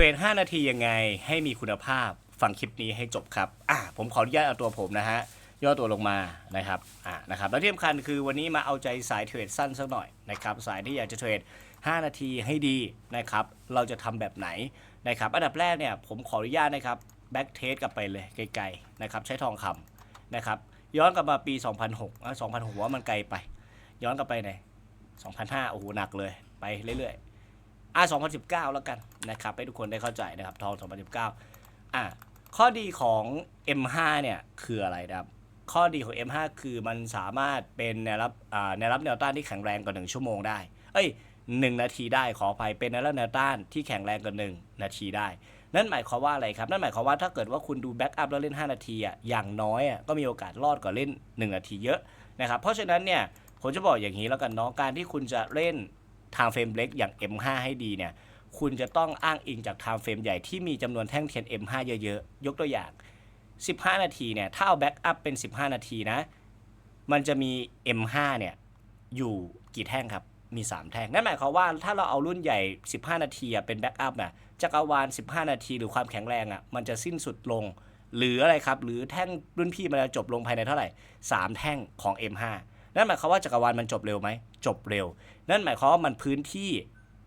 รด5นาทียังไงให้มีคุณภาพฟังคลิปนี้ให้จบครับอะผมขออนุญาตเอาตัวผมนะฮะย่อตัวลงมานะครับอะนะครับแล้วที่สำคัญคือวันนี้มาเอาใจสายเทรดสั้นสักหน่อยนะครับสายที่อยากจะเทรด 5 นาทีให้ดีนะครับเราจะทำแบบไหนนะครับอันดับแรกเนี่ยผมขออนุญาตนะครับแบ็กเทสกลับไปเลยไกลๆนะครับใช้ทองคำนะครับย้อนกลับมาปี 2006อะ2006ว่ามันไกลไป ย้อนกลับไปไหน2005โอ้โหหนักเลยไปเรื่อยๆ อะ2019 แล้วกันนะครับให้ทุกคนได้เข้าใจนะครับทอง 2019อะข้อดีของ M5 เนี่ยคืออะไรนะครับข้อดีของ M5 คือมันสามารถเป็นแนวรับอ่าแนวรับแนวต้านที่แข็งแรงกว่า 1 ชั่วโมงได้ เอ้ย 1 นาทีได้ขออภัยเป็นแนวรับแนวต้านที่แข็งแรงกว่า 1 นาทีได้ นั่นหมายความว่าอะไรครับ นั่นหมายความว่าถ้าเกิดว่าคุณดูแบ็กอัพแล้วเล่น 5 นาทีอะอย่างน้อยอะก็มีโอกาสรอดกว่าเล่น 1 นาทีเยอะนะครับเพราะฉะนั้นเนี่ยผมจะบอกอย่างนี้แล้วกันเนาะการที่คุณจะเล่น time frame เล็กอย่าง M5 ให้ดีเนี่ยคุณจะต้องอ้างอิงจาก time frame ใหญ่ที่มีจำนวนแท่งเทียน M5 เยอะๆ ยกตัวอย่าง 15 นาทีเนี่ยถ้าเอาแบ็กอัพเป็น 15 นาทีนะ มันจะมี M5 เนี่ยอยู่กี่แท่งครับ มี 3 แท่ง นั่นหมายความว่าถ้าเราเอารุ่นใหญ่ 15 นาทีเป็นแบ็กอัพน่ะจักรวาล 15 นาทีหรือความแข็งแรงอะมันจะสิ้นสุดลง หรืออะไรครับ หรือแท่งรุ่นพี่มันจะจบลงภายในเท่าไหร่ 3 แท่งของ M5 นั่นหมายความว่าจักรวาลมันจบเร็วไหม จบเร็ว นั่นหมายความว่ามันพื้นที่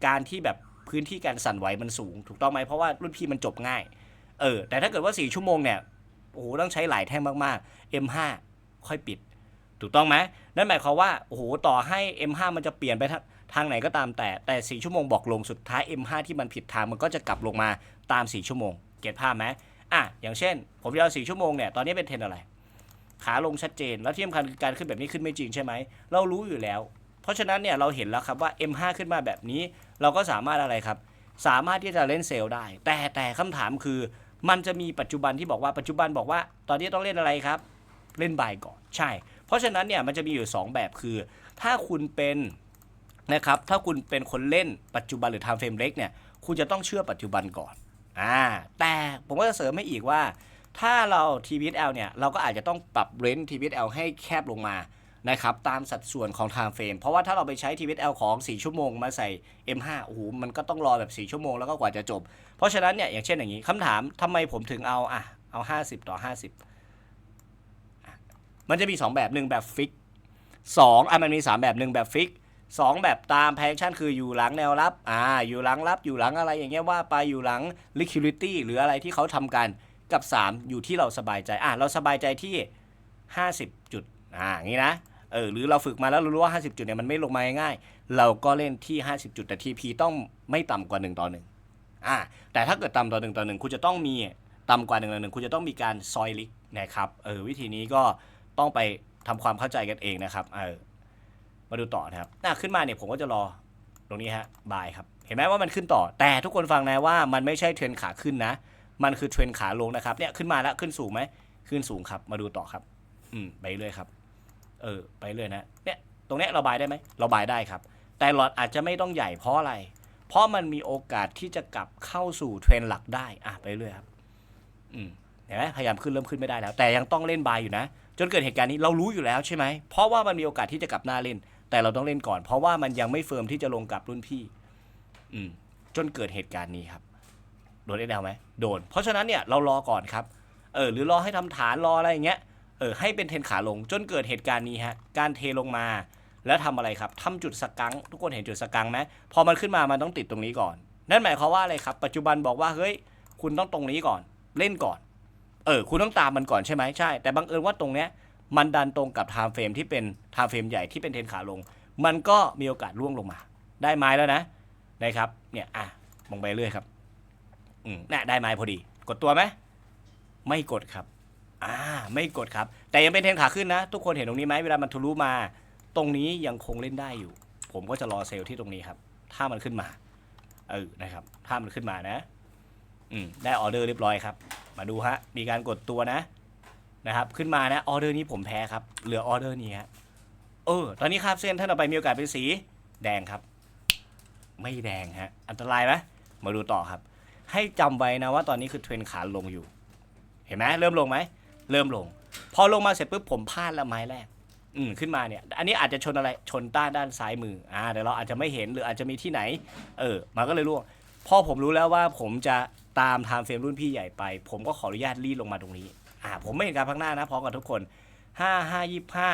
การที่แบบพื้นที่การสั่นไหวมันสูง ถูกต้องไหมเพราะว่ารุ่นพี่มันจบง่ายเออแต่ถ้าเกิดว่า 4 ชั่วโมงเนี่ยโอ้โหต้องใช้หลายแท่งมากๆ M5 ค่อยปิด ถูกต้องไหมนั่นหมายความว่าโอ้โหต่อให้ M5 มันจะเปลี่ยนไปทางไหนก็ตามแต่แต่4ชั่วโมงบอกลงสุดท้าย M5 ที่มันผิดทางมันก็จะกลับลงมาตาม 4 ชั่วโมง เก็ตภาพไหมอะอย่างเช่น ผมจะเอา4ชั่วโมงเนี่ยตอนนี้เป็นเทรนอะไร ขาลงชัดเจน แล้วที่สำคัญคือการขึ้นแบบนี้ขึ้นไม่จริงใช่ไหมเรารู้อยู่แล้ว เพราะฉะนั้นเนี่ยเราเห็นแล้วครับว่า M5 ขึ้นมาแบบนี้ เราก็สามารถอะไรครับ สามารถที่จะเล่นเซลล์ได้ แต่แต่คำถามคือ มันจะมีปัจจุบันที่บอกว่าปัจจุบันบอกว่า ตอนนี้ต้องเล่นอะไรครับ เล่นบายก่อนใช่ เพราะฉะนั้นเนี่ยมันจะมีอยู่ 2 แบบคือ ถ้าคุณเป็นนะครับถ้าคุณเป็นคนเล่นปัจจุบันหรือ time frame เล็กเนี่ยคุณจะต้องเชื่อปัจจุบันก่อนอ่าแต่ผมก็จะเสริมให้อีกว่า ถ้าเรา TVL เนี่ยเราก็อาจจะต้องปรับเรน TVL ให้แคบลงมา นะครับตามสัดส่วนของ time frame เพราะว่าถ้าเราไปใช้ TVL ของ 4 ชั่วโมงมาใส่ M5 โอ้โหมันก็ต้องรอแบบ 4 ชั่วโมงแล้วก็กว่าจะจบ เพราะฉะนั้นเนี่ยอย่างเช่นอย่างนี้คำถามทำไมผมถึงเอาอะเอา 50 ต่อ 50 มันจะมี 2 แบบหนึ่งแบบฟิกสองอะมันมี 3 แบบหนึ่งแบบฟิกสองแบบตามแพชชั่นคืออยู่หลังแนวรับอ่าอยู่หลังรับอยู่หลังอะไรอย่างเงี้ยว่าไปอยู่หลัง liquidity หรืออะไรที่เขาทำกันกับ 3 อยู่ที่เราสบายใจอะเราสบายใจที่ 50 จุดอ่างี้นะ เออหรือเราฝึกมาแล้วเรารู้ว่า 50 จุดเนี่ยมันไม่ลงมาง่ายๆเราก็เล่นที่ 50 จุดแต่ TP ต้องไม่ต่ำกว่า 1 ต่อ1อ่าแต่ถ้าเกิดต่ำต่อ1ต่อ1คุณจะต้องมีต่ำกว่า1ต่อ1คุณจะต้องมีการซอยลิกนะครับเออวิธีนี้ก็ต้องไปทำความเข้าใจกันเองนะครับเออมาดูต่อนะครับน่าขึ้นมาเนี่ยผมก็จะรอตรงนี้ฮะบายครับเห็นไหมว่ามันขึ้นต่อ แต่ทุกคนฟังนะว่ามันไม่ใช่เทรนขาขึ้นนะ มันคือเทรนขาลงนะครับเนี่ยขึ้นมาแล้วขึ้นสูงไหมขึ้นสูงครับมาดูต่อครับ อืมไปเรื่อยครับ เออไปเรื่อยนะเนี่ยตรงเนี้ยราบายได้ไหมราบายได้ครับ แต่หลอดอาจจะไม่ต้องใหญ่เพราะอะไร เพราะมันมีโอกาสที่จะกลับเข้าสู่เทรนหลักได้อะไปเรื่อยครับอืมเห็นไหมพยายามขึ้นเริ่มขึ้นไม่ได้แล้ว แต่ยังต้องเล่นบายอยู่นะ จนเกิดเหตุการณ์นี้เรารู้อยู่แล้วใช่ไหมเพราะว่ามันมีโอกาสที่จะกลับหน้าเล่น แต่เราต้องเล่นก่อน เพราะว่ามันยังไม่เฟิร์มที่จะลงกับรุ่นพี่ อืมจนเกิดเหตุการณ์นี้ครับโดนได้แนวไหมโดน เพราะฉะนั้นเนี่ยเรารอก่อนครับ เออ หรือรอให้ทำฐานรออะไรอย่างเงี้ย เออให้เป็นเทนขาลงจนเกิดเหตุการณ์นี้ฮะการเทลงมา แล้วทำอะไรครับทำจุดสกังทุกคนเห็นจุดสกังไหมพอมันขึ้นมามันต้องติดตรงนี้ก่อน นั่นหมายความว่าอะไรครับ ปัจจุบันบอกว่าเฮ้ยคุณต้องตรงนี้ก่อนเล่นก่อน เออ คุณต้องตามมันก่อนใช่ไหมใช่ แต่บังเอิญว่าตรงเนี้ยมันดันตรงกับไทม์เฟรมที่เป็นไทม์เฟรมใหญ่ที่เป็นเทนขาลง มันก็มีโอกาสร่วงลงมา ได้ไม้แล้วนะนะครับเนี่ยอะมองไปเรื่อยครับอืมน่ะได้ไม้พอดี กดตัวไหมไม่กดครับ อ่าไม่กดครับ แต่ยังเป็นเทรนขาขึ้นนะ ทุกคนเห็นตรงนี้ไหมเวลามันทะลุมา ตรงนี้ยังคงเล่นได้อยู่ ผมก็จะรอเซลล์ที่ตรงนี้ครับ ถ้ามันขึ้นมา เออนะครับ ถ้ามันขึ้นมานะ อืมได้ออเดอร์เรียบร้อยครับ มาดูฮะ มีการกดตัวนะ นะครับ ขึ้นมานะออเดอร์นี้ผมแพ้ครับ เหลือออเดอร์นี้ฮะเออ ตอนนี้ครับเส้นท่านเอาไปมีโอกาสเป็นสีแดงครับ ไม่แดงฮะ อันตรายไหมมาดูต่อครับ ให้จำไว้นะว่าตอนนี้คือเทรนขาลงอยู่ เห็นไหมเริ่มลงไหม เริ่มลง พอลงมาเสร็จปุ๊บผมพลาดแล้วไม้แรก อืมขึ้นมาเนี่ย อันนี้อาจจะชนอะไรชนต้านด้านซ้ายมืออ่าเดี๋ยวเราอาจจะไม่เห็นหรืออาจจะมีที่ไหน เออมันก็เลยร่วงพอผมรู้แล้วว่าผมจะตามไทม์เฟรมรุ่นพี่ใหญ่ไป ผมก็ขออนุญาตรีดลงมาตรงนี้อ่าผมไม่เห็นการพักหน้านะพร้อมกับทุกคนห้าห้ายี่ห้า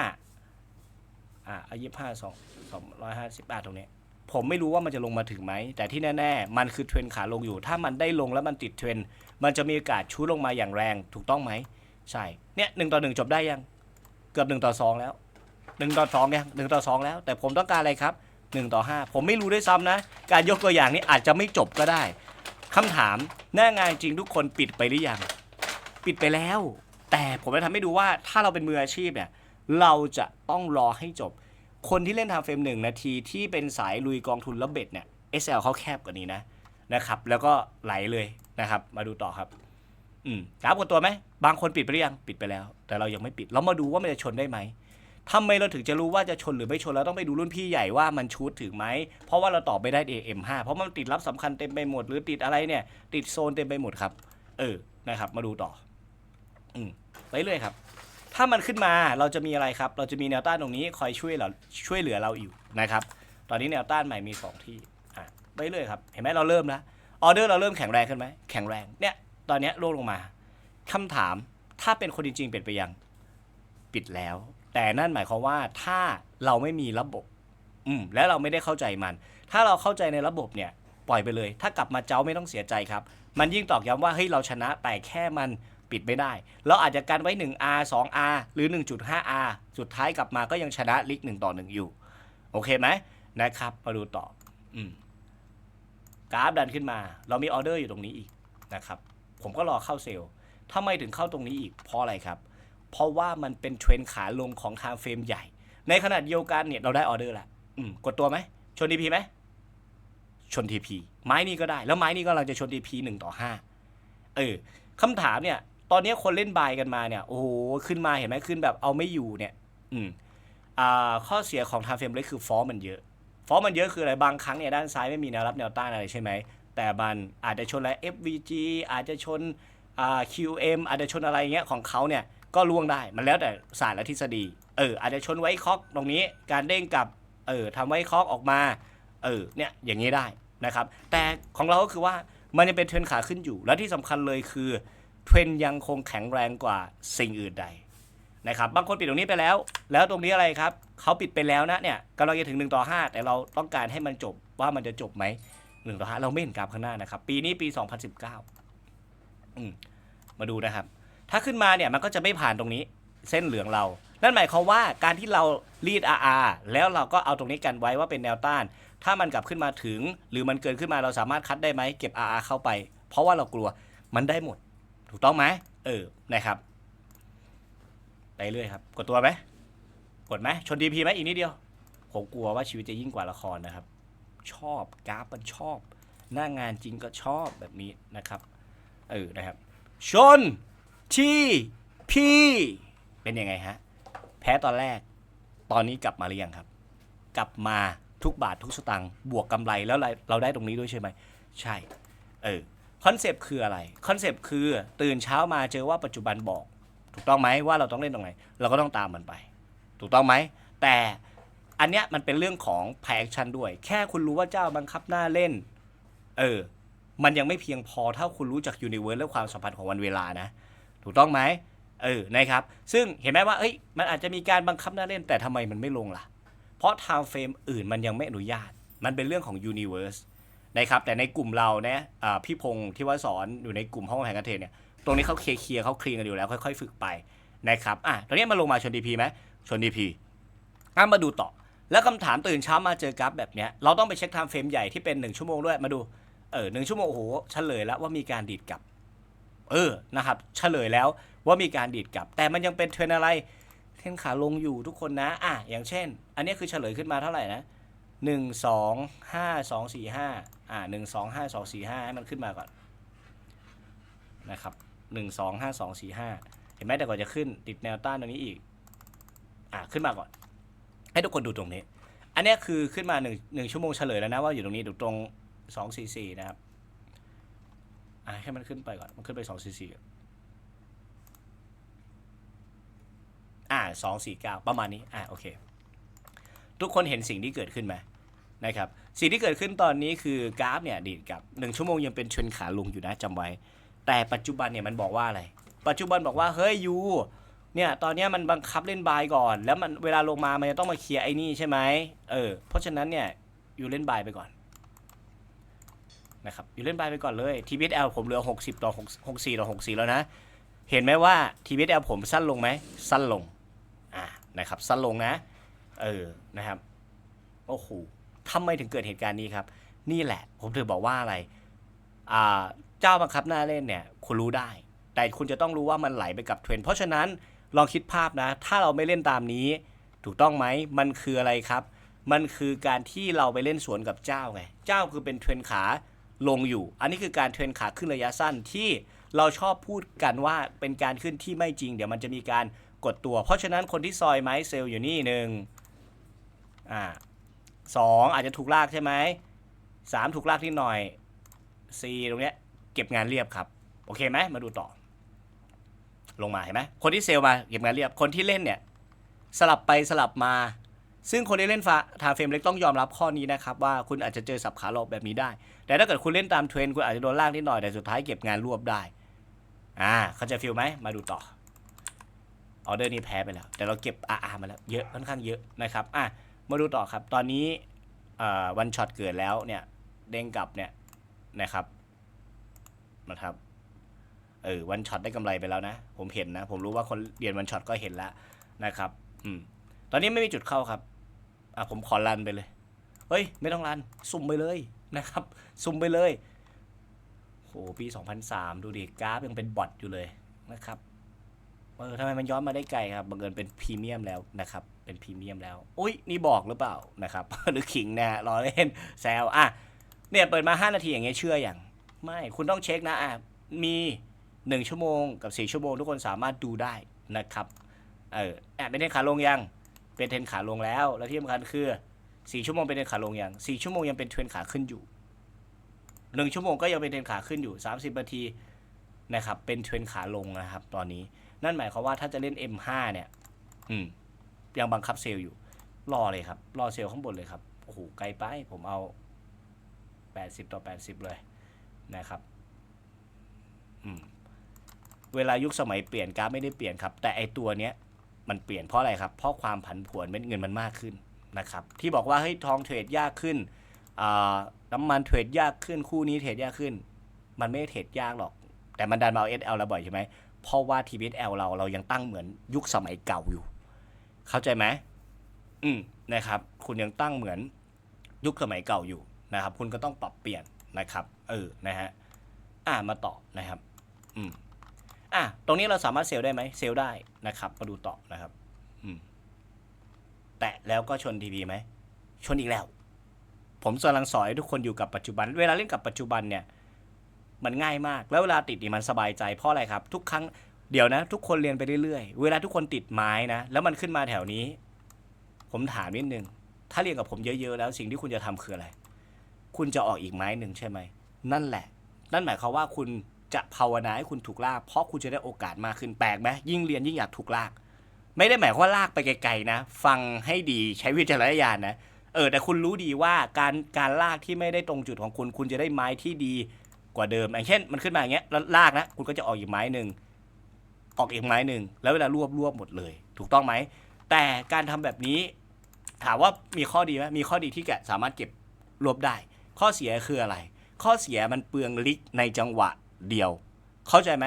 อ่ายี่ห้าสองสองร้อยห้าสิบอ่าตรงนี้ผมไม่รู้ว่ามันจะลงมาถึงไหม แต่ที่แน่ๆ มันคือเทรนขาลงอยู่ ถ้ามันได้ลงแล้วมันติดเทรน มันจะมีโอกาสชูลงมาอย่างแรง ถูกต้องไหม ใช่ เนี่ยหนึ่งต่อหนึ่งจบได้ยัง เกือบหนึ่งต่อสองแล้วหนึ่งต่อสองยังหนึ่งต่อสองแล้ว แต่ผมต้องการอะไรครับหนึ่งต่อห้าผมไม่รู้ด้วยซ้ำนะ การยกตัวอย่างนี้อาจจะไม่จบก็ได้คำถามหน้างานจริงทุกคนปิดไปหรือยัง ปิดไปแล้ว แต่ผมจะทำให้ดูว่าถ้าเราเป็นมืออาชีพเนี่ย เราจะต้องรอให้จบ คนที่เล่นทำเฟรมหนึ่งนาทีที่เป็นสายลุยกองทุนแล้วเบ็ดเนี่ย SL เขาแคบกว่านี้นะนะครับ แล้วก็ไหลเลยนะครับ มาดูต่อครับ อืมกราฟกดตัวไหม บางคนปิดไปหรือยังปิดไปแล้ว แต่เรายังไม่ปิด เรามาดูว่ามันจะชนได้ไหมทำไมเราถึงจะรู้ว่าจะชนหรือไม่ชนเราต้องไปดูรุ่นพี่ใหญ่ว่ามันชูดถึงไหม เพราะว่าเราตอบไม่ได้ AM5 เพราะมันติดรับสำคัญเต็มไปหมด หรือติดอะไรเนี่ย ติดโซนเต็มไปหมดครับ เออนะครับ มาดูต่อ อืมไปเรื่อยครับ ถ้ามันขึ้นมาเราจะมีอะไรครับ เราจะมีแนวต้านตรงนี้คอยช่วยเราช่วยเหลือเราอยู่นะครับ ตอนนี้แนวต้านใหม่มี 2 ที่อะไปเรื่อยครับ เห็นไหมเราเริ่มแล้วออเดอร์เราเริ่มแข็งแรงขึ้นไหมแข็งแรงเนี่ย ตอนนี้ร่วงลงมา คำถามถ้าเป็นคนจริงๆเปลี่ยนไปยังปิดแล้ว แต่นั่นหมายความว่าถ้าเราไม่มีระบบ อืมและเราไม่ได้เข้าใจมัน ถ้าเราเข้าใจในระบบเนี่ย ปล่อยไปเลย ถ้ากลับมาเจ้าไม่ต้องเสียใจครับ มันยิ่งตอกย้ำว่าเฮ้ยเราชนะแต่แค่มันปิดไม่ได้ เราอาจจะกันไว้ 1R 2R หรือ 1.5R สุดท้ายกลับมาก็ยังชนะลิก1ต่อ1อยู่ โอเคไหมนะครับ มาดูต่ออืมกราฟดันขึ้นมา เรามีออเดอร์อยู่ตรงนี้อีกนะครับ ผมก็รอเข้าเซลล์ ทำไมถึงเข้าตรงนี้อีก เพราะอะไรครับ เพราะว่ามันเป็นเทรนขาลงของทางเฟรมใหญ่ ในขณะเดียวกันเนี่ยเราได้ออเดอร์ล้วอืมกดตัวไหม ชน TP ไหม ชน TP ไม้นี้ก็ได้ แล้วไม้นี้ก็กำลังจะชน TP 1ต่อ5เออคำถามเนี่ย ตอนนี้คนเล่นบายกันมาเนี่ย โอ้โห ขึ้นมาเห็นไหมขึ้นแบบเอาไม่อยู่เนี่ย อืมอ่าข้อเสียของทางเฟรมเล็กคือฟอร์มันเยอะ ฟอร์มันเยอะคืออะไร บางครั้งเนี่ยด้านซ้ายไม่มีแนวรับแนวต้านอะไรใช่ไหม แต่มันอาจจะชนอะไร FVG อาจจะชน QM อาจจะชนอะไรเงี้ยของเขาเนี่ยก็ล่วงได้มันแล้วแต่ศาสตร์และทฤษฎีเอออาจจะชนไว้คอกตรงนี้การเด้งกับเออทำไว้คอกออกมาเออเนี่ยอย่างนี้ได้นะครับแต่ของเราก็คือว่ามันยังเป็นเทรนขาขึ้นอยู่ และที่สำคัญเลยคือเทรนยังคงแข็งแรงกว่าสิ่งอื่นใดนะครับบางคนปิดตรงนี้ไปแล้ว แล้วตรงนี้อะไรครับเขาปิดไปแล้วนะเนี่ยกำลังจะถึง 1 ต่อ 5 แต่เราต้องการให้มันจบว่ามันจะจบไหม1ต่อ5เราไม่เห็นกราฟข้างหน้านะครับ ปีนี้ปี 2019 มาดูนะครับ ถ้าขึ้นมาเนี่ยมันก็จะไม่ผ่านตรงนี้เส้นเหลืองเรา นั่นหมายความว่าการที่เรารีด RR แล้วเราก็เอาตรงนี้กันไว้ว่าเป็นแนวต้าน ถ้ามันกลับขึ้นมาถึง หรือมันเกินขึ้นมาเราสามารถคัดได้ไหมเก็บ RR เข้าไป เพราะว่าเรากลัวมันได้หมด ถูกต้องไหมเออนะครับไปเรื่อยครับ กดตัวไหมกดไหมชน DP ไหมอีกนิดเดียว ผมกลัวว่าชีวิตจะยิ่งกว่าละครนะครับ ชอบกราฟมันชอบ หน้างานจริงก็ชอบแบบนี้นะครับ เออนะครับชนที่พี่เป็นยังไงฮะแพ้ตอนแรก ตอนนี้กลับมาหรือยังครับ กลับมาทุกบาททุกสตางค์บวกกำไรแล้วเราเราได้ตรงนี้ด้วยใช่ไหมใช่เออคอนเซปต์คืออะไรคอนเซปต์คือตื่นเช้ามาเจอว่าปัจจุบันบอก ถูกต้องไหมว่าเราต้องเล่นตรงไหนเราก็ต้องตามมันไป ถูกต้องไหมแต่อันเนี้ยมันเป็นเรื่องของแพคชั่นด้วย แค่คุณรู้ว่าเจ้าบังคับหน้าเล่น เออ มันยังไม่เพียงพอถ้าคุณรู้จักยูนิเวิร์สและความสัมพันธ์ของวันเวลานะ ถูกต้องไหมเออนะครับ ซึ่งเห็นไหมว่าเอ้ยมันอาจจะมีการบังคับหน้าเล่นแต่ทำไมมันไม่ลงล่ะ เพราะ time frame อื่นมันยังไม่อนุญาต มันเป็นเรื่องของ universe นะครับแต่ในกลุ่มเราเนี่ยพี่พงศ์ที่ว่าสอนอยู่ในกลุ่มห้องแห่งการเทรดเนี่ยตรงนี้เขาเคลียร์เขาคลีนกันอยู่แล้วค่อย ๆ ฝึกไปนะครับอะตอนนี้มาลงมาชน DP ไหมชน DP อะมาดูต่อ แล้วคำถามตื่นเช้ามาเจอกราฟแบบเนี้ยเราต้องไปเช็ค time frame ใหญ่ที่เป็น 1 ชั่วโมงด้วยมาดู เออหนึ่งชั่วโมงโอ้โหเฉลยแล้วว่ามีการดีดกลับ เออนะครับเฉลยแล้วว่ามีการดีดกลับ แต่มันยังเป็นเทรนอะไรเทรนขาลงอยู่ทุกคนนะอะอย่างเช่น อันนี้คือเฉลยขึ้นมาเท่าไหร่นะหนึ่งสองห้าสองสี่ห้าอ่าหนึ่งสองห้าสองสี่ห้าให้มันขึ้นมาก่อนนะครับหนึ่งสองห้าสองสี่ห้าเห็นไหมแต่ก่อนจะขึ้นติดแนวต้านตรงนี้อีกอ่าขึ้นมาก่อน ให้ทุกคนดูตรงนี้ อันนี้คือขึ้นมาหนึ่งหนึ่งชั่วโมงเฉลยแล้วนะว่าอยู่ตรงนี้อยู่ตรง สองสี่สี่นะครับอ่าให้มันขึ้นไปก่อน มันขึ้นไปสองสี่สี่อ่าสองสี่เก้าประมาณนี้ อ่าโอเค ทุกคนเห็นสิ่งที่เกิดขึ้นไหมนะครับ สิ่งที่เกิดขึ้นตอนนี้คือกราฟเนี่ยดีดกับ 1 ชั่วโมงยังเป็นเทรนขาลงอยู่นะจำไว้ แต่ปัจจุบันเนี่ยมันบอกว่าอะไร ปัจจุบันบอกว่า เฮ้ยยูเนี่ยตอนนี้มันบังคับเล่นบายก่อน แล้วมันเวลาลงมามันจะต้องมาเคลียร์ไอ้นี่ใช่ไหมเออเพราะฉะนั้นเนี่ยยูเล่นบายไปก่อน นะครับอยู่เล่นบายไปก่อนเลย TBL ผมเหลือ 60 ต่อ6 64 ต่อ 64 แล้วนะ เห็นไหมว่า TBL ผมสั้นลงไหม สั้นลง อ่า นะครับ สั้นลงนะ เออ นะครับ โอ้โหทำไมถึงเกิดเหตุการณ์นี้ครับ นี่แหละ ผมถึงบอกว่าอะไร อ่า เจ้าบังคับหน้าเล่นเนี่ย คุณรู้ได้ แต่คุณจะต้องรู้ว่ามันไหลไปกับเทรน เพราะฉะนั้นลองคิดภาพนะ ถ้าเราไม่เล่นตามนี้ ถูกต้องไหม มันคืออะไรครับ มันคือการที่เราไปเล่นสวนกับเจ้าไง เจ้าคือเป็นเทรนขา ลงอยู่ อันนี้คือการเทรนขาขึ้นระยะสั้นที่เราชอบพูดกันว่าเป็นการขึ้นที่ไม่จริง เดี๋ยวมันจะมีการกดตัว เพราะฉะนั้นคนที่ซอยไม้เซลล์อยู่นี่หนึ่งอ่าสองอาจจะถูกลากใช่ไหมสามถูกลากที่หน่อยสี่ตรงเนี้ยเก็บงานเรียบครับ โอเคไหมมาดูต่อ ลงมาเห็นไหมคนที่เซลล์มาเก็บงานเรียบคนที่เล่นเนี่ยสลับไปสลับมา ซึ่งคนที่เล่นฟาทาเฟรมเล็กต้องยอมรับข้อนี้นะครับว่าคุณอาจจะเจอสับขาหลอกแบบนี้ได้ แต่ถ้าเกิดคุณเล่นตามเทรนคุณอาจจะโดนลากนิดหน่อยแต่สุดท้ายเก็บงานรวบได้ อ่าเขาจะฟิลไหมมาดูต่อออเดอร์นี้แพ้ไปแล้ว แต่เราเก็บอามาแล้วเยอะค่อนข้างเยอะนะครับอะมาดูต่อครับตอนนี้วันช็อตเกิดแล้วเนี่ยเด้งกลับเนี่ยนะครับนะครับเออวันช็อตได้กำไรไปแล้วนะ ผมเห็นนะ ผมรู้ว่าคนเรียนวันช็อตก็เห็นแล้วนะครับ อืม ตอนนี้ไม่มีจุดเข้าครับ อะผมขอรันไปเลย เฮ้ย ไม่ต้องรัน สุ่มไปเลยนะครับ สุ่มไปเลยโหปี 2003 ดูดิกราฟยังเป็นบอทอยู่เลยนะครับเออทำไมมันย้อนมาได้ไกลครับบังเอิญเป็นพรีเมียมแล้วนะครับ เป็นพรีเมียมแล้ว อุ้ยนี่บอกหรือเปล่านะครับ หรือขิงนะรอเล่นแซวอะเนี่ยเปิดมา 5 นาทีอย่างเงี้ยเชื่ออย่าง ไม่คุณต้องเช็คนะอะมี 1 ชั่วโมงกับ 4 ชั่วโมง ทุกคนสามารถดูได้นะครับ เออแอบเป็นเทรนขาลงยัง เป็นเทรนขาลงแล้ว แล้วที่สำคัญคือ4ชั่วโมงเป็นเทรนขาลงอยัง4ชั่วโมงยังเป็นเทรนขาขึ้นอยู่1ชั่วโมงก็ยังเป็นเทรนขาขึ้นอยู่ 30นาทีนะครับเป็นเทรนขาลงนะครับ ตอนนี้นั่นหมายความว่าถ้าจะเล่น M5 เนี่ยอืมยังบังคับเซลล์อยู่ รอเลยครับ รอเซลล์ข้างบนเลยครับโอ้โหไกลไปผมเอา 80 ต่อ 80 เลยนะครับอืมเวลายุคสมัยเปลี่ยนกราฟไม่ได้เปลี่ยนครับ แต่ไอตัวเนี้ย มันเปลี่ยนเพราะอะไรครับ เพราะความผันผวนเม็ดเงินมันมากขึ้นนะครับ ที่บอกว่าเฮ้ยทองเทรดยากขึ้นน้ำมันเทรดยากขึ้นคู่นี้เทรดยากขึ้น มันไม่เทรดยากหรอก แต่มันดันมาเอา SL เราบ่อยใช่ไหมเพราะว่า TBSL เราเรายังตั้งเหมือนยุคสมัยเก่าอยู่ เข้าใจไหมอืมนะครับ คุณยังตั้งเหมือนยุคสมัยเก่าอยู่นะครับ คุณก็ต้องปรับเปลี่ยนนะครับ เออ นะฮะ อ่า มาต่อนะครับ อืม อะตรงนี้เราสามารถเซลล์ได้ไหมเซลล์ได้นะครับ มาดูต่อนะครับอืมแตะแล้วก็ชนทีวีไหม ชนอีกแล้ว ผมกำลังสอนให้ทุกคนอยู่กับปัจจุบัน เวลาเล่นกับปัจจุบันเนี่ย มันง่ายมาก แล้วเวลาติดนี่มันสบายใจเพราะอะไรครับ ทุกครั้งเดี๋ยวนะ ทุกคนเรียนไปเรื่อยๆ เวลาทุกคนติดไม้นะ แล้วมันขึ้นมาแถวนี้ ผมถามนิดนึง ถ้าเรียนกับผมเยอะๆ แล้วสิ่งที่คุณจะทำคืออะไร คุณจะออกอีกไม้หนึ่งใช่ไหม นั่นแหละ นั่นหมายความว่าคุณ จะภาวนาให้คุณถูกลาก เพราะคุณจะได้โอกาสมากขึ้นแปลกไหมยิ่งเรียนยิ่งอยากถูกลาก ไม่ได้หมายความว่าลากไปไกลๆนะ ฟังให้ดีใช้วิจารณญาณนะเออแต่คุณรู้ดีว่าการการลากที่ไม่ได้ตรงจุดของคุณ คุณจะได้ไม้ที่ดีกว่าเดิมอย่างเช่น มันขึ้นมาอย่างเงี้ยแล้วลากนะคุณก็จะออกอีกไม้หนึ่งออกอีกไม้หนึ่งแล้วเวลารวบรวบหมดเลย ถูกต้องไหมแต่การทำแบบนี้ ถามว่ามีข้อดีไหมมีข้อดีที่แกสามารถเก็บรวบได้ ข้อเสียคืออะไร ข้อเสียมันเปลืองลิกในจังหวะ เดียว เข้าใจไหม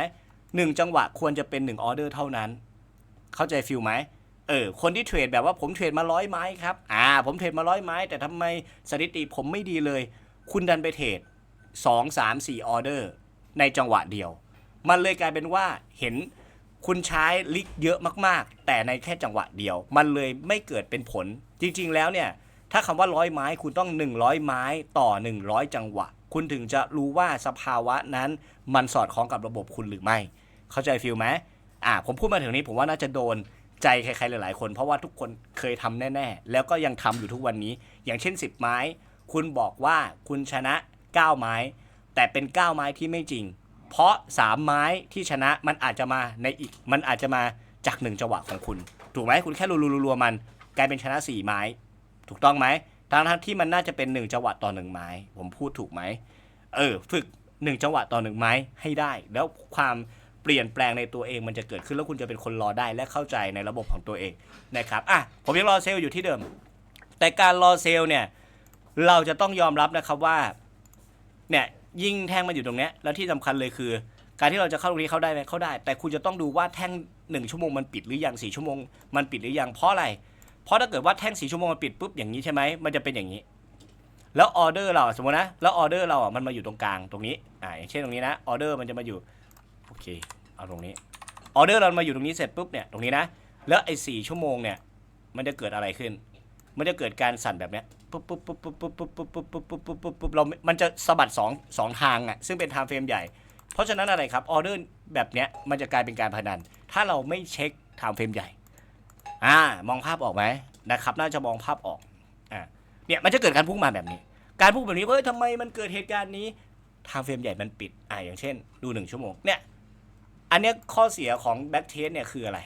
หนึ่งจังหวะควรจะเป็นหนึ่งออเดอร์เท่านั้น เข้าใจฟิลไหมเออคนที่เทรดแบบว่าผมเทรดมาร้อยไม้ครับอ่าผมเทรดมาร้อยไม้ แต่ทำไมสถิติผมไม่ดีเลย คุณดันไปเทรดสองสามสี่ออเดอร์ในจังหวะเดียว มันเลยกลายเป็นว่าเห็นคุณใช้ลิกเยอะมากๆ แต่ในแค่จังหวะเดียว มันเลยไม่เกิดเป็นผล จริงๆแล้วเนี่ย ถ้าคำว่าร้อยไม้คุณต้อง 100 ไม้ต่อ 100 จังหวะ คุณถึงจะรู้ว่าสภาวะนั้นมันสอดคล้องกับระบบคุณหรือไม่ เข้าใจฟิลไหมอ่าผมพูดมาถึงนี้ผมว่าน่าจะโดนใจใครๆหลายๆคน เพราะว่าทุกคนเคยทำแน่ ๆ แล้วก็ยังทำอยู่ทุกวันนี้ อย่างเช่น 10 ไม้ คุณบอกว่าคุณชนะ 9 ไม้ แต่เป็น 9 ไม้ที่ไม่จริง เพราะ 3 ไม้ที่ชนะมันอาจจะมาในอีกมันอาจจะมาจากหนึ่งจังหวะของคุณ ถูกไหมคุณแค่รัวๆๆๆมัน กลายเป็นชนะ 4 ไม้ ถูกต้องไหม ทั้งทั้งที่มันน่าจะเป็นหนึ่งจังหวะต่อหนึ่งไม้ ผมพูดถูกไหม เออ ฝึกหนึ่งจังหวะต่อหนึ่งไม้ให้ได้ แล้วความเปลี่ยนแปลงในตัวเองมันจะเกิดขึ้นแล้วคุณจะเป็นคนรอได้และเข้าใจในระบบของตัวเองนะครับ อะ ผมยังรอเซลล์อยู่ที่เดิม แต่การรอเซลล์เนี่ย เราจะต้องยอมรับนะครับว่า เนี่ยยิ่งแท่งมันอยู่ตรงเนี้ย แล้วที่สำคัญเลยคือ การที่เราจะเข้าตรงนี้เข้าได้ไหมเข้าได้ แต่คุณจะต้องดูว่าแท่งหนึ่งชั่วโมงมันปิดหรือยังสี่ชั่วโมงมันปิดหรือยัง เพราะอะไร เพราะถ้าเกิดว่าแท่งสีชั่วโมงมันปิดปุ๊บอย่างนี้ใช่ไหมมันจะเป็นอย่างนี้ แล้วออเดอร์เราสมมตินะแล้วออเดอร์เราอะมันมาอยู่ตรงกลางตรงนี้อ่าอย่างเช่นตรงนี้นะออเดอร์มันจะมาอยู่โอเคเอาตรงนี้ออเดอร์เรามาอยู่ตรงนี้เสร็จปุ๊บเนี่ยตรงนี้นะแล้วไอ้สี่ชั่วโมงเนี่ยมันจะเกิดอะไรขึ้น มันจะเกิดการสั่นแบบเนี้ยปุ๊บปุ๊บปุ๊บปุ๊บปุ๊บปุ๊บปุ๊บปุ๊บปุ๊บปุ๊บปุ๊บปุ๊บปุ๊บเรา มันจะสะบัดสองสองทางอะซึ่งเป็นไทม์เฟรมใหญ่ เพราะฉะนั้นอะไรครับออเดอร์แบบเนี้ยมันจะกลายเป็นการพนัน ถ้าเราไม่เช็คไทม์เฟรมใหญ่ อ่ามองภาพออกไหมนะครับ น่าจะมองภาพออกอ่าเนี่ยมันจะเกิดการพุ่งมาแบบนี้ การพุ่งแบบนี้เฮ้ยทำไมมันเกิดเหตุการณ์นี้ทม์เฟรมใหญ่มันปิดอ่าอย่างเช่น ดูหนึ่งชั่วโมงเนี่ยอันเนี้ยข้อเสียของแบ็กเทสเนี่ยคืออะไร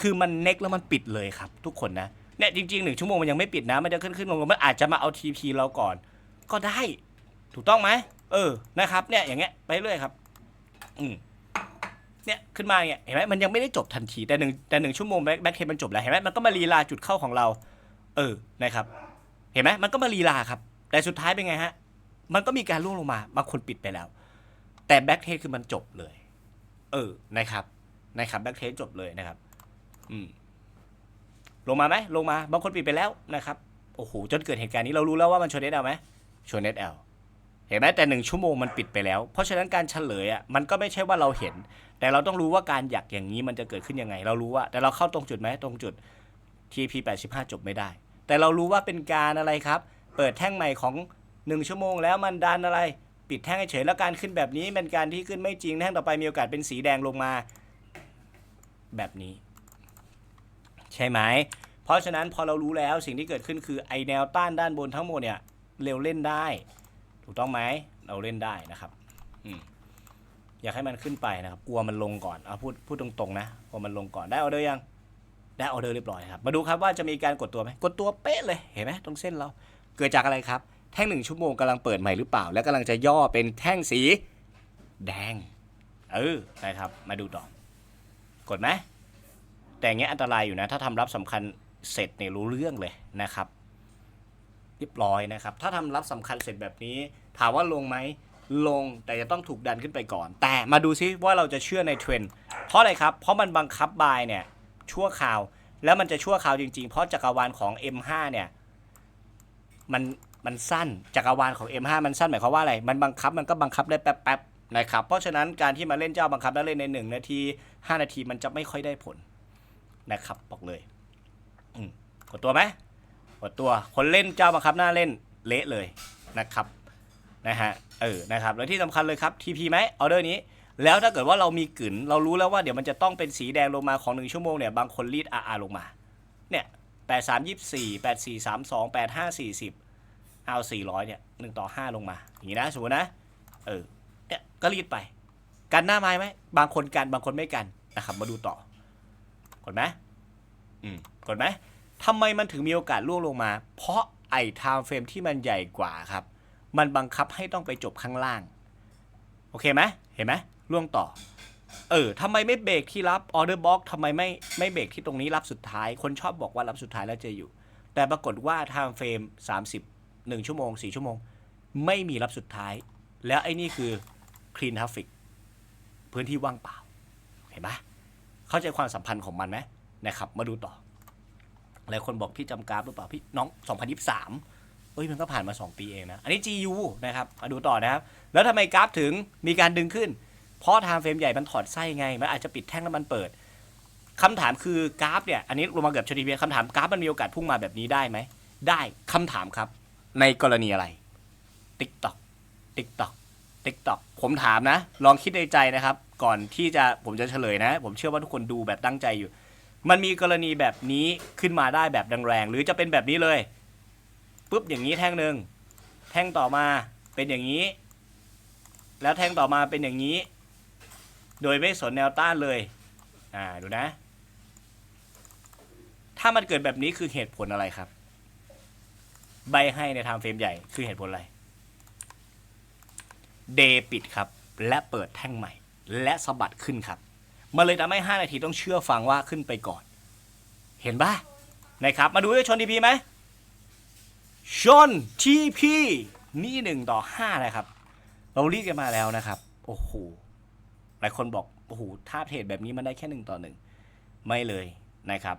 คือมันเน็กแล้วมันปิดเลยครับ ทุกคนนะเนี่ยจริงๆหนึ่งชั่วโมงมันยังไม่ปิดนะ มันจะขึ้นขึ้นลงลงมันอาจจะมาเอา TP เราก่อน ก็ได้ ถูกต้องไหมเออนะครับ เนี่ยอย่างเงี้ยไปเรื่อยครับ อืม เนี่ยขึ้นมาเนี่ยเห็นไหมมันยังไม่ได้จบทันทีแต่หนึ่งแต่หนึ่งชั่วโมงแบ็คแบ็คเทมันจบแล้วเห็นไหมมันก็มาลีลาจุดเข้าของเรา เออนะครับ เห็นไหมมันก็มาลีลาครับ แต่สุดท้ายเป็นไงฮะ มันก็มีการล่วงลงมาบางคนปิดไปแล้ว แต่แบ็คเทคือมันจบเลย เออนะครับนะครับแบ็คเทจบเลยนะครับ อืมลงมาไหมลงมาบางคนปิดไปแล้วนะครับโอ้โหจนเกิดเหตุการณ์นี้เรารู้แล้วว่ามันชนเน็ตเอลไหมชนเน็ตเอล เห็นไหมแต่หนึ่งชั่วโมงมันปิดไปแล้ว เพราะฉะนั้นการเฉลยอะมันก็ไม่ใช่ว่าเราเห็น แต่เราต้องรู้ว่าการหยักอย่างนี้มันจะเกิดขึ้นยังไง เรารู้ว่า แต่เราเข้าตรงจุดไหมตรงจุด TP 85 จบไม่ได้ แต่เรารู้ว่าเป็นการอะไรครับ เปิดแท่งใหม่ของ 1 ชั่วโมงแล้วมันดันอะไร ปิดแท่งเฉยแล้วการขึ้นแบบนี้เป็นการที่ขึ้นไม่จริงแท่งต่อไปมีโอกาสเป็นสีแดงลงมา แบบนี้ ใช่ไหมเพราะฉะนั้นพอเรารู้แล้วสิ่งที่เกิดขึ้นคือไอแนวต้านด้านบนทั้งหมดเนี่ยเร็วเล่นได้ ถูกต้องไหมเราเล่นได้นะครับอืมอยากให้มันขึ้นไปนะครับ กลัวมันลงก่อนเอาพูดพูดตรงๆนะกลัวมันลงก่อนได้ออเดอร์ยังได้ออเดอร์เรียบร้อยครับมาดูครับว่าจะมีการกดตัวไหมกดตัวเป๊ะเลยเห็นไหมตรงเส้นเรา เกิดจากอะไรครับ แท่งหนึ่งชั่วโมงกำลังเปิดใหม่หรือเปล่า แล้วกำลังจะย่อเป็นแท่งสี แดง เออนะครับ มาดูต่อกดไหมแต่อย่างเงี้ยอันตรายอยู่นะ ถ้าทำรับสำคัญเสร็จเนี่ยรู้เรื่องเลยนะครับ เรียบร้อยนะครับ ถ้าทำรับสำคัญเสร็จแบบนี้ ถามว่าลงไหมลงแต่จะต้องถูกดันขึ้นไปก่อน แต่มาดูซิว่าเราจะเชื่อในเทรนด์เพราะอะไรครับ เพราะมันบังคับบายเนี่ยชั่วคราว แล้วมันจะชั่วคราวจริงๆ เพราะจักรวาลของ M5 เนี่ยมันมันสั้นจักรวาลของ M5 มันสั้นหมายความว่าอะไร มันบังคับมันก็บังคับได้แป๊บๆนะครับ เพราะฉะนั้นการที่มาเล่นเจ้าบังคับแล้วเล่นใน 1 นาที 5 นาทีมันจะไม่ค่อยได้ผลนะครับบอกเลยกดตัวไหมกดตัวคนเล่นเจ้าบังคับหน้าเล่นเละเลยนะครับ นะฮะเออนะครับแล้วที่สำคัญเลยครับ TP ไหมออเดอร์นี้ แล้วถ้าเกิดว่าเรามีกลืนเรารู้แล้วว่าเดี๋ยวมันจะต้องเป็นสีแดงลงมาของหนึ่งชั่วโมงเนี่ยบางคนรีด RR ลงมาเนี่ยแปดสามยี่สี่แปดสี่สามสองแปดห้าสี่สิบเอาสี่ร้อยเนี่ยหนึ่งต่อห้าลงมา อย่างนี้นะสมมตินะเออเนี่ยก็รีดไป กันหน้าไม้ไหมบางคนกันบางคนไม่กันนะครับมาดูต่อกดไหมอืมกดไหมทำไมมันถึงมีโอกาสล่วงลงมา เพราะไอ้ไทม์เฟรมที่มันใหญ่กว่าครับ มันบังคับให้ต้องไปจบข้างล่าง โอเคไหมเห็นไหมล่วงต่อ เออทำไมไม่เบรกที่รับออเดอร์บ็อกทำไมไม่ไม่เบรกที่ตรงนี้รับสุดท้าย คนชอบบอกว่ารับสุดท้ายแล้วจะอยู่ แต่ปรากฏว่าไทม์เฟรม30 1 ชั่วโมง 4 ชั่วโมง ไม่มีรับสุดท้าย แล้วไอ้นี่คือ clean traffic พื้นที่ว่างเปล่า เห็นไหมเข้าใจความสัมพันธ์ของมันไหมนะครับ มาดูต่อหลายคนบอกพี่จำกราฟหรือเปล่าพี่น้อง 2023 อ้ยมันก็ผ่านมา 2 ปีเองนะ อันนี้ GU นะครับมาดูต่อนะครับ แล้วทำไมกราฟถึงมีการดึงขึ้น เพราะไทม์เฟรมใหญ่มันถอดไส้ไง มันอาจจะปิดแท่งแล้วมันเปิดคำถามคือกราฟเนี่ย อันนี้ลงมาเกือบชนิดเพียคำถามกราฟมันมีโอกาสพุ่งมาแบบนี้ได้ไหม ได้คำถามครับ ในกรณีอะไร TikTok TikTok TikTok ผมถามนะ ลองคิดในใจนะครับ ก่อนที่จะผมจะเฉลยนะ ผมเชื่อว่าทุกคนดูแบบตั้งใจอยู่ มันมีกรณีแบบนี้ขึ้นมาได้แบบแรงๆหรือจะเป็นแบบนี้เลย ปุ๊บอย่างนี้แท่งหนึ่งแท่งต่อมาเป็นอย่างนี้ แล้วแท่งต่อมาเป็นอย่างนี้ โดยไม่สนแนวต้านเลยอ่าดูนะ ถ้ามันเกิดแบบนี้คือเหตุผลอะไรครับ ใบให้ในไทม์เฟรมใหญ่คือเหตุผลอะไรเดย์ปิดครับ และเปิดแท่งใหม่ และสะบัดขึ้นครับ มันเลยทำให้ 5 นาทีต้องเชื่อฟังว่าขึ้นไปก่อน เห็นปะนะครับ มาดูด้วยชนทีพีไหม ชนทีพีนี่หนึ่งต่อห้านะครับ เรารีดกันมาแล้วนะครับ โอ้โห หลายคนบอก โอ้โหท่าเทรดแบบนี้มันได้แค่หนึ่งต่อหนึ่งไม่เลยนะครับ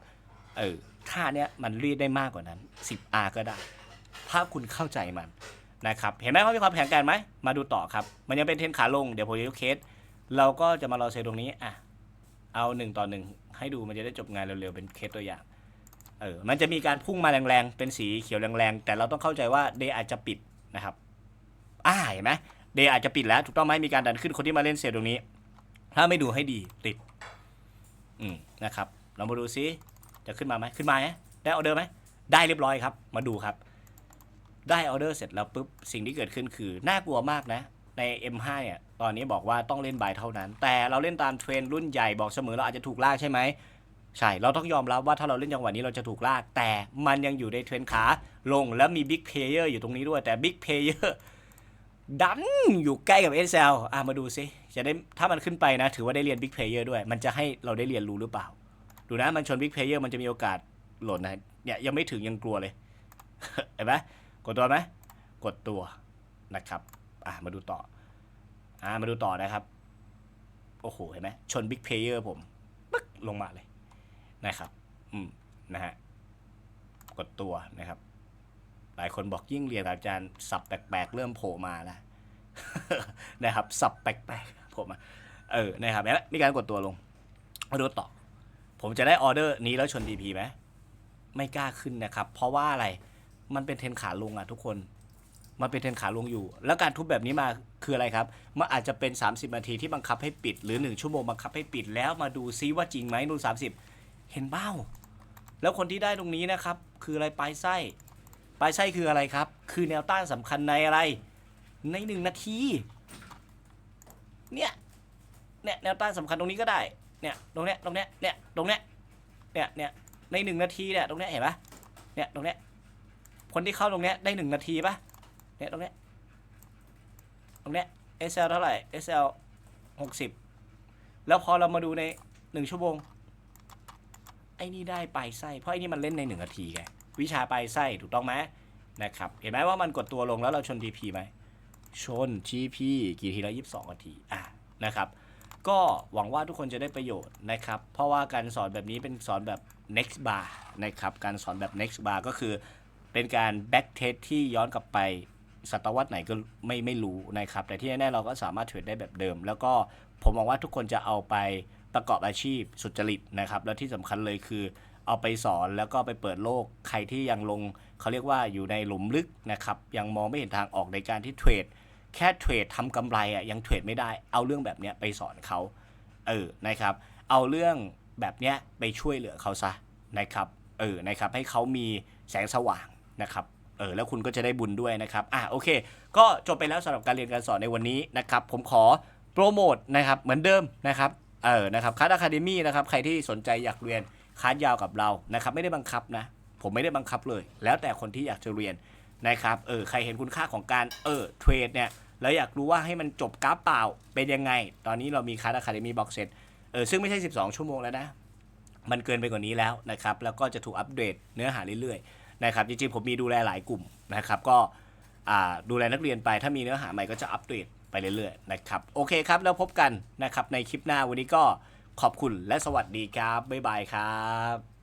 เออท่าเนี้ยมันรีดได้มากกว่านั้น 10R ก็ได้ ถ้าคุณเข้าใจมันนะครับ เห็นไหมว่ามีความแข็งแกร่งไหม มาดูต่อครับ มันยังเป็นเทนขาลง เดี๋ยวผมจะยกเคส เราก็จะมารอเซลล์ตรงนี้ อะ เอาหนึ่งต่อหนึ่งให้ดูมันจะได้จบงานเร็วๆ เป็นเคสตัวอย่าง เออมันจะมีการพุ่งมาแรงๆ เป็นสีเขียวแรงๆ แต่เราต้องเข้าใจว่าเดย์อาจจะปิดนะครับอ่าเห็นไหมเดย์อาจจะปิดแล้วถูกต้องไหมมีการดันขึ้นคนที่มาเล่นเซลล์ตรงนี้ ถ้าไม่ดูให้ดีติดอืมนะครับ เรามาดูซิจะขึ้นมาไหมขึ้นมาไหมได้ออเดอร์ไหมได้เรียบร้อยครับ มาดูครับ ได้ออเดอร์เสร็จแล้วปุ๊บสิ่งที่เกิดขึ้นคือน่ากลัวมากนะ ใน M5 เนี่ยตอนนี้บอกว่าต้องเล่นบายเท่านั้น แต่เราเล่นตามเทรนด์รุ่นใหญ่บอกเสมอเราอาจจะถูกลากใช่ไหม ใช่ เราต้องยอมรับว่าถ้าเราเล่นจังหวะนี้เราจะถูกลาก แต่มันยังอยู่ในเทรนขาลงแล้วมีบิ๊กเพลเยอร์อยู่ตรงนี้ด้วย แต่บิ๊กเพลเยอร์ดันอยู่ใกล้กับ SL อะมาดูซิจะได้ถ้ามันขึ้นไปนะ ถือว่าได้เรียนบิ๊กเพลเยอร์ด้วย มันจะให้เราได้เรียนรู้หรือเปล่า ดูนะมันชนบิ๊กเพลเยอร์มันจะมีโอกาสหล่นนะเนี่ยยังไม่ถึงยังกลัวเลยเห็นไหมกดตัวไหมกดตัวนะครับอะมาดูต่ออ่ามาดูต่อนะครับ โอ้โหเห็นไหมชนบิ๊กเพลเยอร์ผมปึ๊กลงมาเลย นะครับ อืมนะฮะกดตัวนะครับ หลายคนบอกยิ่งเรียนอาจารย์สับแปลกๆเริ่มโผล่มาแล้วนะครับ สับแปลกๆโผล่มา เออนะครับแล้วมีการกดตัวลงมาดูต่อ ผมจะได้ออเดอร์นี้แล้วชน DP ไหมไม่กล้าขึ้นนะครับ เพราะว่าอะไรมันเป็นเทนขาลงอะทุกคนมันเป็นเทนขาลงอยู่ แล้วการทุบแบบนี้มาคืออะไรครับ มันอาจจะเป็น 30 นาทีที่บังคับให้ปิด หรือ 1 ชั่วโมงบังคับให้ปิดแล้วมาดูซิว่าจริงไหมนู่น30 เห็นเบ้า แล้วคนที่ได้ตรงนี้นะครับ คืออะไรปลายไส้ปลายไส้คืออะไรครับ คือแนวต้านสำคัญในอะไร ในหนึ่งนาที เนี่ย เนี่ยแนวต้านสำคัญตรงนี้ก็ได้ เนี่ยตรงเนี้ยตรงเนี้ย เนี่ยตรงเนี้ย เนี่ยเนี่ยในหนึ่งนาทีเนี่ยตรงเนี้ยเห็นปะเนี่ยตรงเนี้ย คนที่เข้าตรงเนี้ยได้หนึ่งนาทีปะเนี่ยตรงเนี้ย ตรงเนี้ย SL เท่าไหร่ SL หกสิบแล้วพอเรามาดูในหนึ่งชั่วโมง อ้นี่ได้ปลายไส้เพราะไอ้นี่มันเล่นในหนึ่งนาทีไงวิชาปลายไส้ถูกต้องไหมนะครับเห็นไหมว่ามันกดตัวลงแล้วเราชน TP ไหมชน TP กี่ทีละยี่สิบสองนาทีอะนะครับ ก็หวังว่าทุกคนจะได้ประโยชน์นะครับ เพราะว่าการสอนแบบนี้เป็นสอนแบบ next bar นะครับการสอนแบบ next bar ก็คือเป็นการ back test ที่ย้อนกลับไปศตวรรษไหนก็ไม่ไม่รู้นะครับ แต่ที่แน่ๆเราก็สามารถเทรดได้แบบเดิม แล้วก็ผมหวังว่าทุกคนจะเอาไป ประกอบอาชีพสุจริตนะครับแล้วที่สำคัญเลยคือ เอาไปสอนแล้วก็ไปเปิดโลกใครที่ยังลงเขาเรียกว่าอยู่ในหลุมลึกนะครับยังมองไม่เห็นทางออกในการที่เทรดแค่เทรดทำกำไรอะยังเทรดไม่ได้เอาเรื่องแบบเนี้ยไปสอนเขาเออนะครับ เอาเรื่องแบบเนี้ยไปช่วยเหลือเขาซะนะครับเออนะครับให้เขามีแสงสว่างนะครับเออแล้วคุณก็จะได้บุญด้วยนะครับอะโอเค ก็จบไปแล้วสำหรับการเรียนการสอนในวันนี้นะครับ ผมขอโปรโมทนะครับเหมือนเดิมนะครับ เออนะครับคัสอะคาเดมี่นะครับใครที่สนใจอยากเรียนคัสยาวกับเรานะครับไม่ได้บังคับนะ ผมไม่ได้บังคับเลย แล้วแต่คนที่อยากจะเรียนนะครับเออใครเห็นคุณค่าของการเออเทรดเนี่ยแล้วอยากรู้ว่าให้มันจบกราฟเปล่าเป็นยังไง ตอนนี้เรามีคัสอะคาเดมี่บ็อกเซตเออซึ่งไม่ใช่ 12 ชั่วโมงแล้วนะ มันเกินไปกว่านี้แล้วนะครับ แล้วก็จะถูกอัปเดตเนื้อหาเรื่อยๆนะครับจริงๆผมมีดูแลหลายกลุ่มนะครับก็ดูแลนักเรียนไปถ้ามีเนื้อหาใหม่ก็จะอัปเดต ไปเรื่อยๆนะครับโอเคครับแล้วพบกันนะครับในคลิปหน้าวันนี้ก็ขอบคุณและสวัสดีครับบ๊ายบายครับ